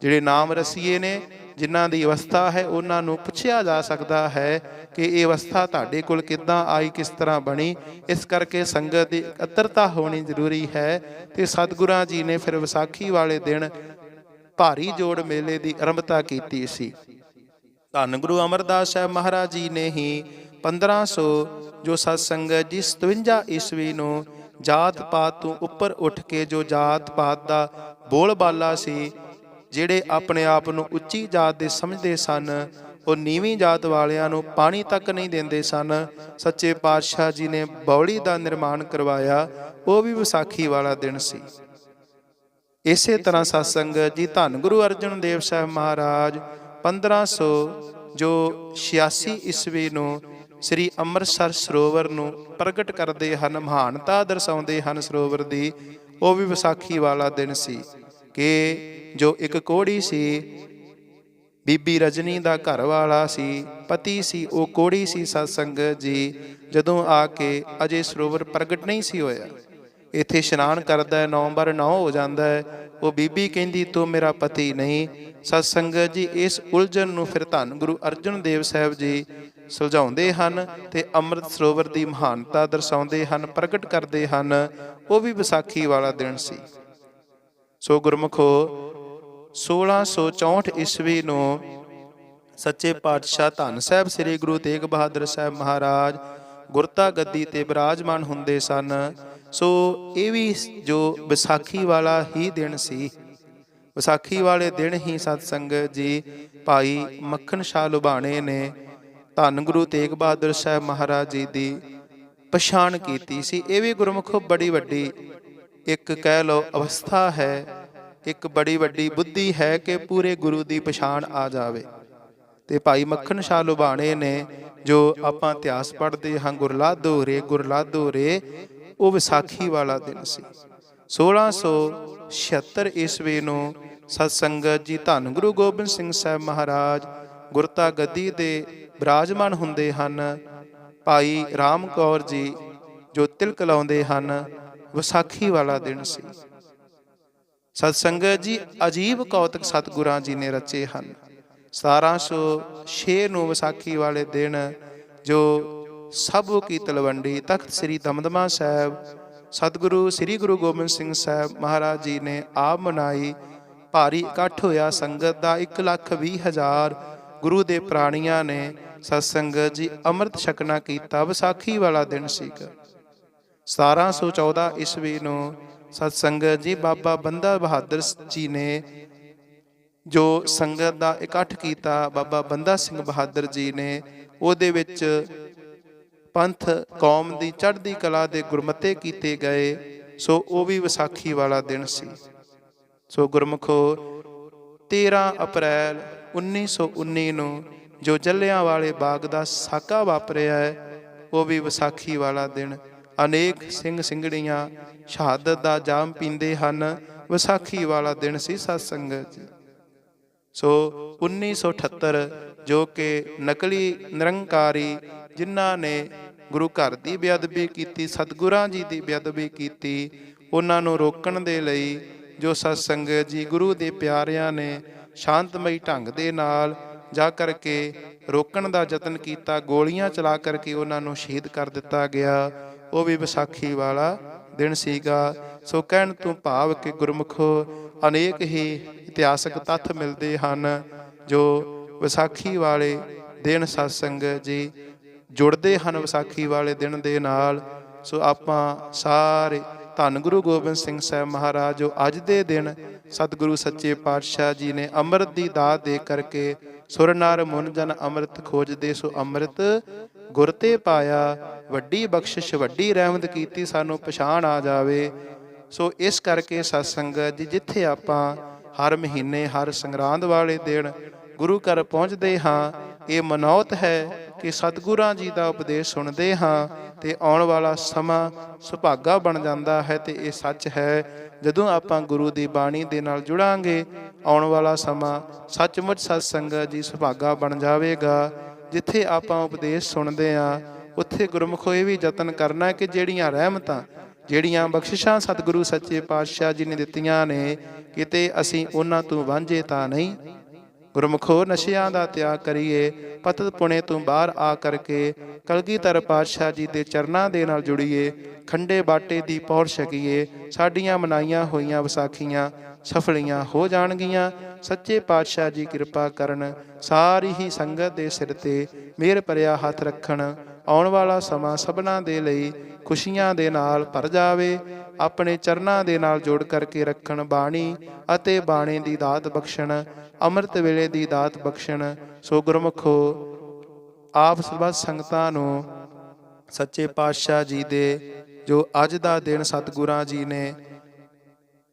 ਜਿਹੜੇ ਨਾਮ ਰਸੀਏ ਨੇ, ਜਿਨ੍ਹਾਂ ਦੀ ਅਵਸਥਾ ਹੈ, ਉਹਨਾਂ ਨੂੰ ਪੁੱਛਿਆ ਜਾ ਸਕਦਾ ਹੈ ਕਿ ਇਹ ਅਵਸਥਾ ਤੁਹਾਡੇ ਕੋਲ ਕਿੱਦਾਂ ਆਈ, ਕਿਸ ਤਰ੍ਹਾਂ ਬਣੀ? ਇਸ ਕਰਕੇ ਸੰਗਤ ਦੀ ਇਕੱਤਰਤਾ ਹੋਣੀ ਜ਼ਰੂਰੀ ਹੈ ਤੇ ਸਤਿਗੁਰਾਂ ਜੀ ਨੇ ਫਿਰ ਵਿਸਾਖੀ ਵਾਲੇ ਦਿਨ ਭਾਰੀ ਜੋੜ ਮੇਲੇ ਦੀ ਆਰੰਭਤਾ ਕੀਤੀ ਸੀ। ਧੰਨ ਗੁਰੂ ਅਮਰਦਾਸ ਸਾਹਿਬ ਮਹਾਰਾਜ ਜੀ ਨੇ ਹੀ 1500 ਜੋ ਸਤਸੰਗਤ ਜੀ 57 ਈਸਵੀ ਨੂੰ ਜਾਤ ਪਾਤ ਤੋਂ ਉੱਪਰ ਉੱਠ ਕੇ ਜੋ ਜਾਤ ਪਾਤ ਦਾ ਬੋਲਬਾਲਾ ਸੀ, ਜਿਹੜੇ ਆਪਣੇ ਆਪ ਨੂੰ ਉੱਚੀ ਜਾਤ ਦੇ ਸਮਝਦੇ ਸਨ, ਉਹ ਨੀਵੀਂ ਜਾਤ ਵਾਲਿਆਂ ਨੂੰ ਪਾਣੀ ਤੱਕ ਨਹੀਂ ਦਿੰਦੇ ਸਨ। ਸੱਚੇ ਪਾਤਸ਼ਾਹ ਜੀ ਨੇ ਬੌਲੀ ਦਾ ਨਿਰਮਾਣ ਕਰਵਾਇਆ, ਉਹ ਵੀ ਵਿਸਾਖੀ ਵਾਲਾ ਦਿਨ ਸੀ। ਇਸੇ ਤਰ੍ਹਾਂ ਸਤਸੰਗਤ ਜੀ ਧੰਨ ਗੁਰੂ ਅਰਜਨ ਦੇਵ ਸਾਹਿਬ ਮਹਾਰਾਜ 1500 ਜੋ 86 ਈਸਵੀ ਨੂੰ ਸ੍ਰੀ ਅੰਮ੍ਰਿਤਸਰ ਸਰੋਵਰ ਨੂੰ ਪ੍ਰਗਟ ਕਰਦੇ ਹਨ ਮਹਾਨਤਾ ਦਰਸਾਉਂਦੇ ਹਨ ਸਰੋਵਰ ਦੀ ਉਹ ਵੀ ਵਿਸਾਖੀ ਵਾਲਾ ਦਿਨ ਸੀ ਕਿ ਜੋ ਇੱਕ ਕੋੜੀ ਸੀ ਬੀਬੀ ਰਜਨੀ ਦਾ ਘਰ ਵਾਲਾ ਸੀ ਪਤੀ ਸੀ ਉਹ ਕੋੜੀ ਸੀ ਸਤਸੰਗਤ ਜੀ ਜਦੋਂ ਆ ਕੇ ਅਜੇ ਸਰੋਵਰ ਪ੍ਰਗਟ ਨਹੀਂ ਸੀ ਹੋਇਆ। ਇੱਥੇ ਇਸ਼ਨਾਨ ਕਰਦਾ ਹੈ ਨਵੰਬਰ 9 ਹੋ ਜਾਂਦਾ ਹੈ। ਉਹ ਬੀਬੀ ਕਹਿੰਦੀ, ਤੂੰ ਮੇਰਾ ਪਤੀ ਨਹੀਂ। ਸਤਸੰਗਤ ਜੀ, ਇਸ ਉਲਝਣ ਨੂੰ ਫਿਰ ਧੰਨ ਗੁਰੂ ਅਰਜਨ ਦੇਵ ਸਾਹਿਬ ਜੀ ਸੁਲਝਾਉਂਦੇ ਹਨ ਤੇ ਅੰਮ੍ਰਿਤ ਸਰੋਵਰ ਦੀ ਮਹਾਨਤਾ ਦਰਸਾਉਂਦੇ ਹਨ, ਪ੍ਰਗਟ ਕਰਦੇ ਹਨ। ਉਹ ਵੀ ਵਿਸਾਖੀ ਵਾਲਾ ਦਿਨ ਸੀ। ਸੋ ਗੁਰਮਖੋ 1664 ਈਸਵੀ ਨੂੰ ਸੱਚੇ ਪਾਤਸ਼ਾਹ ਧੰਨ ਸਾਹਿਬ ਸ੍ਰੀ ਗੁਰੂ ਤੇਗ ਬਹਾਦਰ ਸਾਹਿਬ ਮਹਾਰਾਜ ਗੁਰਤਾ ਗੱਦੀ ਤੇ ਬਿਰਾਜਮਾਨ ਹੁੰਦੇ ਸਨ। ਸੋ ਇਹ ਵੀ ਜੋ ਵਿਸਾਖੀ ਵਾਲਾ ਹੀ ਦਿਨ ਸੀ। ਵਿਸਾਖੀ ਵਾਲੇ ਦਿਨ ਹੀ ਸਤ ਸੰਗਤ ਜੀ ਭਾਈ ਮੱਖਣ ਸ਼ਾਹ ਲੁਬਾਣੇ ਨੇ ਧੰਨ ਗੁਰੂ ਤੇਗ ਬਹਾਦਰ ਸਾਹਿਬ ਮਹਾਰਾਜ ਜੀ ਦੀ ਪਛਾਣ ਕੀਤੀ ਸੀ। ਇਹ ਵੀ ਗੁਰਮੁਖੋ ਬੜੀ ਵੱਡੀ ਇੱਕ ਕਹਿ ਲਓ ਅਵਸਥਾ ਹੈ, ਇੱਕ ਬੜੀ ਵੱਡੀ ਬੁੱਧੀ ਹੈ ਕਿ ਪੂਰੇ ਗੁਰੂ ਦੀ ਪਛਾਣ ਆ ਜਾਵੇ। ਤੇ ਭਾਈ ਮੱਖਣ ਸ਼ਾਹ ਲੁਬਾਣੇ ਨੇ ਜੋ ਆਪਾਂ ਇਤਿਹਾਸ ਪੜ੍ਹਦੇ ਹਾਂ ਗੁਰਲਾਧੋ ਰੇ ਗੁਰਲਾਧੋ ਰੇ ਉਹ ਵਿਸਾਖੀ ਵਾਲਾ ਦਿਨ ਸੀ। 1676 ਈਸਵੀ ਨੂੰ ਸਤਸੰਗਤ ਜੀ ਧੰਨ ਗੁਰੂ ਗੋਬਿੰਦ ਸਿੰਘ ਸਾਹਿਬ ਮਹਾਰਾਜ ਗੁਰਤਾ ਗੱਦੀ ਦੇ ਬਿਰਾਜਮਾਨ ਹੁੰਦੇ ਹਨ। ਭਾਈ ਰਾਮ ਕੌਰ ਜੀ ਜੋ ਤਿਲਕ ਲਾਉਂਦੇ ਹਨ, ਵਿਸਾਖੀ ਵਾਲਾ ਦਿਨ ਸੀ। ਸਤਸੰਗਤ ਜੀ ਅਜੀਬ ਕੌਤਕ ਸਤਿਗੁਰਾਂ ਜੀ ਨੇ ਰਚੇ ਹਨ। 1706 ਨੂੰ ਵਿਸਾਖੀ ਵਾਲੇ ਦਿਨ ਜੋ ਸਭੋ ਕੀ ਤਲਵੰਡੀ ਤਖਤ ਸ੍ਰੀ ਦਮਦਮਾ ਸਾਹਿਬ। ਸਤਿਗੁਰੂ ਸ੍ਰੀ ਗੁਰੂ ਗੋਬਿੰਦ ਸਿੰਘ ਸਾਹਿਬ ਮਹਾਰਾਜ ਜੀ ਨੇ ਆਪ ਮਨਾਈ। ਭਾਰੀ ਇਕੱਠ ਹੋਇਆ ਸੰਗਤ ਦਾ 1 ਲੱਖ 20 ਹਜ਼ਾਰ। ਗੁਰੂ ਦੇ ਪ੍ਰਾਣੀਆਂ ਨੇ ਸਤਸੰਗ ਜੀ ਅੰਮ੍ਰਿਤ ਛਕਣਾ ਕੀਤਾ, ਵਿਸਾਖੀ ਵਾਲਾ ਦਿਨ ਸੀਗਾ। 1714 ਈਸਵੀ ਨੂੰ ਸਤਸੰਗ ਜੀ ਬਾਬਾ ਬੰਦਾ ਬਹਾਦਰ ਜੀ ਨੇ ਜੋ ਸੰਗਤ ਦਾ ਇਕੱਠ ਕੀਤਾ, ਬਾਬਾ ਬੰਦਾ ਸਿੰਘ ਬਹਾਦਰ ਜੀ ਨੇ, ਉਹਦੇ ਵਿੱਚ ਪੰਥ ਕੌਮ ਦੀ ਚੜ੍ਹਦੀ ਕਲਾ ਦੇ ਗੁਰਮਤੇ ਕੀਤੇ ਗਏ, ਸੋ ਉਹ ਵੀ ਵਿਸਾਖੀ ਵਾਲਾ ਦਿਨ ਸੀ। ਸੋ ਗੁਰਮਖੋ 13 ਅਪ੍ਰੈਲ 1919 ਨੂੰ ਜੋ ਜੱਲਿਆਂ ਵਾਲੇ ਬਾਗ ਦਾ ਸਾਕਾ ਵਾਪਰਿਆ ਹੈ, ਉਹ ਵੀ ਵਿਸਾਖੀ ਵਾਲਾ ਦਿਨ। ਅਨੇਕ ਸਿੰਘ ਸਿੰਘੜੀਆਂ ਸ਼ਹਾਦਤ ਦਾ ਜਾਮ ਪੀਂਦੇ ਹਨ। ਵਿਸਾਖੀ ਵਾਲਾ ਦਿਨ ਸੀ ਸਤ ਸੰਗਤ ਜੀ ਸੋ 1978 ਜੋ ਕਿ ਨਕਲੀ ਨਿਰੰਕਾਰੀ ਜਿਨ੍ਹਾਂ ਨੇ ਗੁਰੂ ਘਰ ਦੀ ਬੇਅਦਬੀ ਕੀਤੀ, ਸਤਿਗੁਰਾਂ ਜੀ ਦੀ ਬੇਅਦਬੀ ਕੀਤੀ, ਉਹਨਾਂ ਨੂੰ ਰੋਕਣ ਦੇ ਲਈ ਜੋ ਸਤ ਸੰਗਤ ਜੀ ਗੁਰੂ ਦੇ ਪਿਆਰਿਆਂ ਨੇ ਸ਼ਾਂਤਮਈ ਢੰਗ ਦੇ ਨਾਲ ਜਾ ਕਰਕੇ ਰੋਕਣ ਦਾ ਯਤਨ ਕੀਤਾ, ਗੋਲੀਆਂ ਚਲਾ ਕਰਕੇ ਉਹਨਾਂ ਨੂੰ ਸ਼ਹੀਦ ਕਰ ਦਿੱਤਾ ਗਿਆ, ਉਹ ਵੀ ਵਿਸਾਖੀ ਵਾਲਾ ਦਿਨ ਸੀਗਾ। ਸੋ ਕਹਿਣ ਤੋਂ ਭਾਵ ਕਿ ਗੁਰਮੁਖੋ ਅਨੇਕ ਹੀ ਇਤਿਹਾਸਕ ਤੱਥ ਮਿਲਦੇ ਹਨ, ਜੋ ਵਿਸਾਖੀ ਵਾਲੇ ਦਿਨ ਸਤਸੰਗ ਜੀ ਜੁੜਦੇ ਹਨ ਵਿਸਾਖੀ ਵਾਲੇ ਦਿਨ ਦੇ ਨਾਲ। ਸੋ ਆਪਾਂ ਸਾਰੇ ਧੰਨ ਗੁਰੂ ਗੋਬਿੰਦ ਸਿੰਘ ਸਾਹਿਬ ਮਹਾਰਾਜ, ਜੋ ਅੱਜ ਦੇ ਦਿਨ ਸਤਿਗੁਰੂ ਸੱਚੇ ਪਾਤਸ਼ਾਹ ਜੀ ਨੇ ਅੰਮ੍ਰਿਤ ਦੀ ਦਾਤ ਦੇ ਕਰਕੇ ਸੁਰ ਨਰ ਮੁਨ ਜਨ ਅੰਮ੍ਰਿਤ ਖੋਜਦੇ, ਸੋ ਅੰਮ੍ਰਿਤ ਗੁਰ ਤੇ ਪਾਇਆ, ਵੱਡੀ ਬਖਸ਼ਿਸ਼, ਵੱਡੀ ਰਹਿਮਤ ਕੀਤੀ, ਸਾਨੂੰ ਪਛਾਣ ਆ ਜਾਵੇ। ਸੋ ਇਸ ਕਰਕੇ ਸਤ ਸੰਗਤ ਜੀ, ਜਿੱਥੇ ਆਪਾਂ ਹਰ ਮਹੀਨੇ, ਹਰ ਸੰਗਰਾਂਦ ਵਾਲੇ ਦਿਨ ਗੁਰੂ ਘਰ ਪਹੁੰਚਦੇ ਹਾਂ, ਇਹ ਮਨੌਤ ਹੈ ਕਿ ਸਤਿਗੁਰਾਂ ਜੀ ਦਾ ਉਪਦੇਸ਼ ਸੁਣਦੇ ਹਾਂ ਤੇ ਆਉਣ ਵਾਲਾ ਸਮਾਂ ਸੁਭਾਗਾ ਬਣ ਜਾਂਦਾ ਹੈ ਤੇ ਇਹ ਸੱਚ ਹੈ, ਜਦੋਂ ਆਪਾਂ ਗੁਰੂ ਦੀ ਬਾਣੀ ਦੇ ਨਾਲ ਜੁੜਾਂਗੇ, ਆਉਣ ਵਾਲਾ ਸਮਾਂ ਸੱਚਮੁੱਚ ਸਤ ਸੰਗਤ ਜੀ ਸੁਭਾਗਾ ਬਣ ਜਾਵੇਗਾ, ਜਿੱਥੇ ਆਪਾਂ ਉਪਦੇਸ਼ ਸੁਣਦੇ ਹਾਂ, ਉੱਥੇ ਗੁਰਮੁਖੋ ਇਹ ਵੀ ਯਤਨ ਕਰਨਾ ਕਿ ਜਿਹੜੀਆਂ ਰਹਿਮਤਾਂ, ਜਿਹੜੀਆਂ ਬਖਸ਼ਿਸ਼ਾਂ ਸਤਿਗੁਰੂ ਸੱਚੇ ਪਾਤਸ਼ਾਹ ਜੀ ਨੇ ਦਿੱਤੀਆਂ ਨੇ, ਕਿਤੇ ਅਸੀਂ ਉਹਨਾਂ ਤੋਂ ਵਾਂਝੇ ਤਾਂ ਨਹੀਂ। ਗੁਰਮੁਖੋ ਨਸ਼ਿਆਂ ਦਾ ਤਿਆਗ ਕਰੀਏ, ਪਤਤ ਪੁਣੇ ਤੋਂ ਬਾਹਰ ਆ ਕਰਕੇ ਕਲਗੀਧਰ ਪਾਤਸ਼ਾਹ ਜੀ ਦੇ ਚਰਨਾਂ ਦੇ ਨਾਲ ਜੁੜੀਏ, ਖੰਡੇ ਬਾਟੇ ਦੀ ਪੌੜ ਛਕੀਏ, ਸਾਡੀਆਂ ਮਨਾਈਆਂ ਹੋਈਆਂ ਵਿਸਾਖੀਆਂ ਸਫਲੀਆਂ ਹੋ ਜਾਣਗੀਆਂ, ਸੱਚੇ ਪਾਤਸ਼ਾਹ ਜੀ ਕਿਰਪਾ ਕਰਨ, ਸਾਰੀ ਹੀ ਸੰਗਤ ਦੇ ਸਿਰ ਤੇ ਮਿਹਰ ਭਰਿਆ ਹੱਥ ਰੱਖਣ ਆਉਣ ਵਾਲਾ ਸਮਾਂ ਸਭਨਾਂ ਦੇ ਲਈ ਖੁਸ਼ੀਆਂ ਦੇ ਨਾਲ ਭਰ ਜਾਵੇ, ਆਪਣੇ ਚਰਨਾਂ ਦੇ ਨਾਲ ਜੋੜ ਕਰਕੇ ਰੱਖਣ ਬਾਣੀ ਅਤੇ ਬਾਣੇ ਦੀ ਦਾਤ ਬਖਸ਼ਣ, ਅੰਮ੍ਰਿਤ ਵੇਲੇ ਦੀ ਦਾਤ ਬਖਸ਼ਣ। ਸੋ ਗੁਰਮੁਖੋ, ਆਪ ਸਰਬੱਤ ਸੰਗਤਾਂ ਨੂੰ ਸੱਚੇ ਪਾਤਸ਼ਾਹ ਜੀ ਦੇ ਜੋ ਅੱਜ ਦਾ ਦਿਨ ਸਤਿਗੁਰਾਂ ਜੀ ਨੇ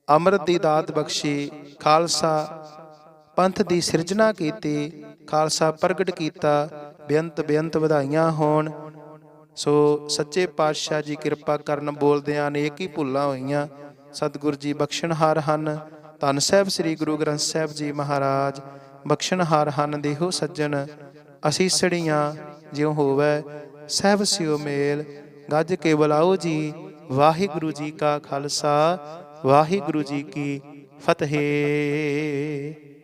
ਅੰਮ੍ਰਿਤ ਦੀ ਦਾਤ ਬਖਸ਼ੀ, ਖਾਲਸਾ ਪੰਥ ਦੀ ਸਿਰਜਣਾ ਕੀਤੀ, ਖਾਲਸਾ ਪ੍ਰਗਟ ਕੀਤਾ ਬੇਅੰਤ ਬੇਅੰਤ ਵਧਾਈਆਂ ਹੋਣ। ਸੋ ਸੱਚੇ ਪਾਤਸ਼ਾਹ ਜੀ ਕਿਰਪਾ ਕਰਨ ਬੋਲਦਿਆਂ ਅਨੇਕ ਹੀ ਭੁੱਲਾਂ ਹੋਈਆਂ। ਸਤਿਗੁਰ ਜੀ ਬਖਸ਼ਣਹਾਰ ਹਨ। ਧੰਨ ਸਾਹਿਬ ਸ੍ਰੀ ਗੁਰੂ ਗ੍ਰੰਥ ਸਾਹਿਬ ਜੀ ਮਹਾਰਾਜ, ਬਖਸ਼ਣਹਾਰ ਹਨ ਦੇਹੋ ਸੱਜਣ। ਅਸੀਸੜੀਆਂ ਜਿਉ ਹੋਵੇ, ਸਹਿਬ ਸਿਓ ਮੇਲ। ਗੱਜ ਕੇ ਬੁਲਾਓ ਜੀ, ਵਾਹਿਗੁਰੂ ਜੀ ਕਾ ਖਾਲਸਾ, ਵਾਹਿਗੁਰੂ ਜੀ ਕੀ ਫਤਿਹ।